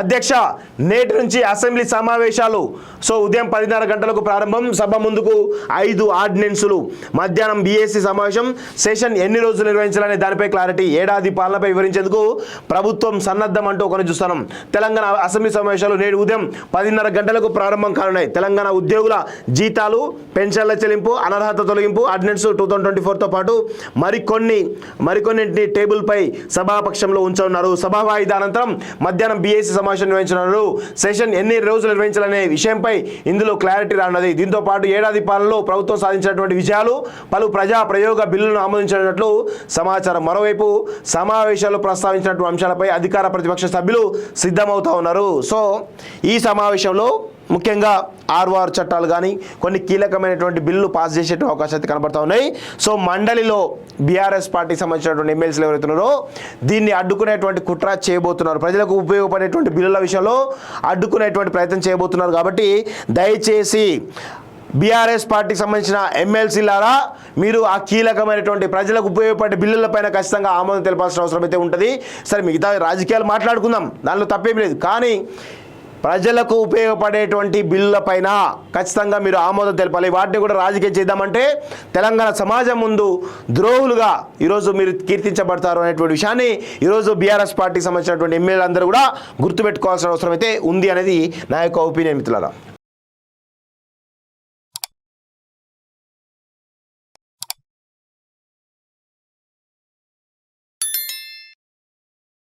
అధ్యక్ష నేటి నుంచి అసెంబ్లీ సమావేశాలు. సో ఉదయం పదిన్నర గంటలకు ప్రారంభం. సభ ముందుకు ఐదు ఆర్డినెన్సులు. మధ్యాహ్నం బీఎస్సీ సమావేశం. సెషన్ ఎన్ని రోజులు నిర్వహించాలనే దానిపై క్లారిటీ ఏడాది పాలనపై వివరించేందుకు ప్రభుత్వం సన్నద్ధం అంటూ ఒకరిని చూస్తున్నాం. తెలంగాణ అసెంబ్లీ సమావేశాలు నేడు ఉదయం పదిన్నర గంటలకు ప్రారంభం కానున్నాయి. తెలంగాణ ఉద్యోగుల జీతాలు పెన్షన్ల చెల్లింపు అనర్హత తొలగింపు ఆర్డినెన్స్ టూ థౌసండ్ ట్వంటీ ఫోర్తో పాటు మరికొన్ని మరికొన్నింటిని టేబుల్పై సభాపక్షంలో ఉంచనున్నారు. సభా వాయిదా అనంతరం మధ్యాహ్నం బీఎస్సీ సమావేశం నిర్వహించనున్నారు సెషన్ ఎన్ని రోజులు నిర్వహించాలనే విషయంపై ఇందులో క్లారిటీ రానున్నది. దీంతో పాటు ఏడాది పాలనలో ప్రభుత్వం సాధించినటువంటి విజయాలు పలు ప్రజా ప్రయోగ బిల్లులను ఆమోదించినట్లు సమాచారం. మరోవైపు సమావేశాలు ప్రస్తావించినటువంటి అంశాలపై అధికార ప్రతిపక్ష సభ్యులు సిద్ధమవుతా ఉన్నారు. సో ఈ సమావేశంలో ముఖ్యంగా ఆర్వార్ చట్టాలు కానీ కొన్ని కీలకమైనటువంటి బిల్లు పాస్ చేసే అవకాశాలు అయితే కనబడతా ఉన్నాయి. సో మండలిలో బీఆర్ఎస్ పార్టీకి సంబంధించినటువంటి ఎమ్మెల్సీలు ఎవరైతున్నారో దీన్ని అడ్డుకునేటువంటి కుట్ర చేయబోతున్నారు. ప్రజలకు ఉపయోగపడేటువంటి బిల్లుల విషయంలో అడ్డుకునేటువంటి ప్రయత్నం చేయబోతున్నారు కాబట్టి దయచేసి బీఆర్ఎస్ పార్టీకి సంబంధించిన ఎమ్మెల్సీలారా మీరు ఆ కీలకమైనటువంటి ప్రజలకు ఉపయోగపడే బిల్లులపైన ఖచ్చితంగా ఆమోదం తెలపాల్సిన అవసరం అయితే ఉంటుంది. సరే మిగతా రాజకీయాలు మాట్లాడుకుందాం. దానిలో తప్పేం లేదు. కానీ ప్రజలకు ఉపయోగపడేటువంటి బిల్లులపైన ఖచ్చితంగా మీరు ఆమోదం తెలపాలి. వాటిని కూడా రాజకీయం చేద్దామంటే తెలంగాణ సమాజం ముందు ద్రోహులుగా ఈరోజు మీరు కీర్తించబడతారు అనేటువంటి విషయాన్ని ఈరోజు బీఆర్ఎస్ పార్టీకి సంబంధించినటువంటి ఎమ్మెల్యేలందరూ కూడా గుర్తుపెట్టుకోవాల్సిన అవసరం అయితే ఉంది అనేది నా యొక్క ఒపీనియన్ మిత్రులారా.